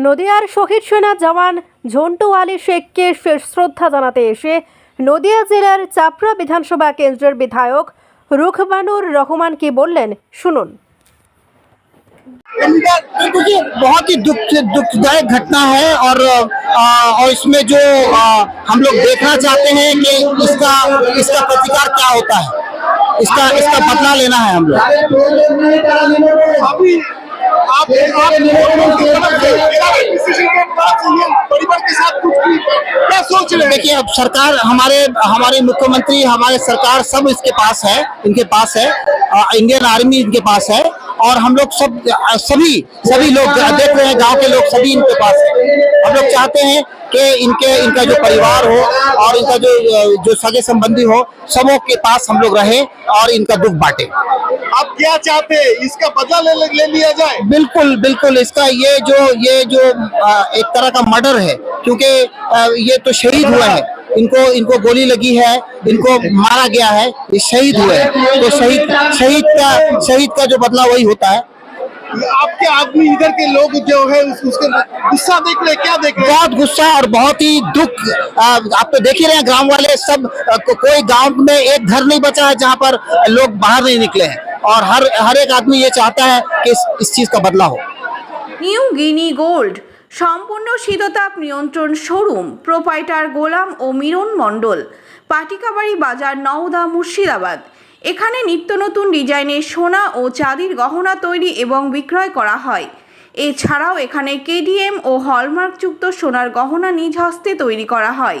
নদিয়ার শহীদ সেনা জওয়ান ঝন্টু আলী শেখকে শেষ শ্রদ্ধা জানাতে এসে নদিয়া জেলার চাপড়া বিধানসভা কেন্দ্রের বিধায়ক রুখবানুর রহমান কি বললেন শুনুন ये देखिए बहुत ही दुख दुखदायक घटना है और आ, और इसमें जो आ, हम लोग देखना चाहते हैं कि इसका इसका प्रतिकार क्या होता है इसका इसका बदला लेना है हम लोग अभी आप आप देखिए, अब सरकार हमारे हमारे मुख्यमंत्री, हमारे सरकार सब इसके पास है, इनके पास है इंडियन आर्मी इनके पास है, और हम लोग सब सभी सभी लोग देख रहे हैं, गाँव के लोग सभी इनके पास है। हम लोग चाहते हैं कि इनके, इनका जो परिवार हो, और इनका जो जो सगे संबंधी हो, सबों के पास हम लोग रहे और इनका दुख बांटे। आप क्या चाहते हैं? इसका बदला ले, ले लिया जाए? बिल्कुल बिल्कुल इसका ये जो ये जो आ, एक तरह का मर्डर है क्योंकि ये तो शहीद हुआ है। इनको इनको गोली लगी है इनको मारा गया है ये शहीद हुए हैं। तो शहीद शहीद का शहीद का जो बदला वही होता है। आपके आदमी इधर के लोग जो है उस, उसके गुस्सा देख रहे क्या देख रहे हैं? बहुत गुस्सा और बहुत ही दुख आप तो देख ही रहे हैं गाँव वाले सबको, कोई गाँव में एक घर नहीं बचा है जहाँ पर लोग बाहर नहीं निकले हैं। और हर हर एक आदमी ये चाहता है कि इस, इस चीज का बदला हो নিউ গিনি গোল্ড সম্পূর্ণ শীততাপ নিয়ন্ত্রণ শোরুম প্রোপাইটার গোলাম ও মিরন মণ্ডল পাটিকাবাড়ি বাজার নওদা মুর্শিদাবাদ এখানে নিত্য নতুন ডিজাইনের সোনা ও চাঁদির গহনা তৈরি এবং বিক্রয় করা হয় এছাড়াও এখানে কেডিএম ও হলমার্কযুক্ত সোনার গহনা নিজ হস্তে তৈরি করা হয়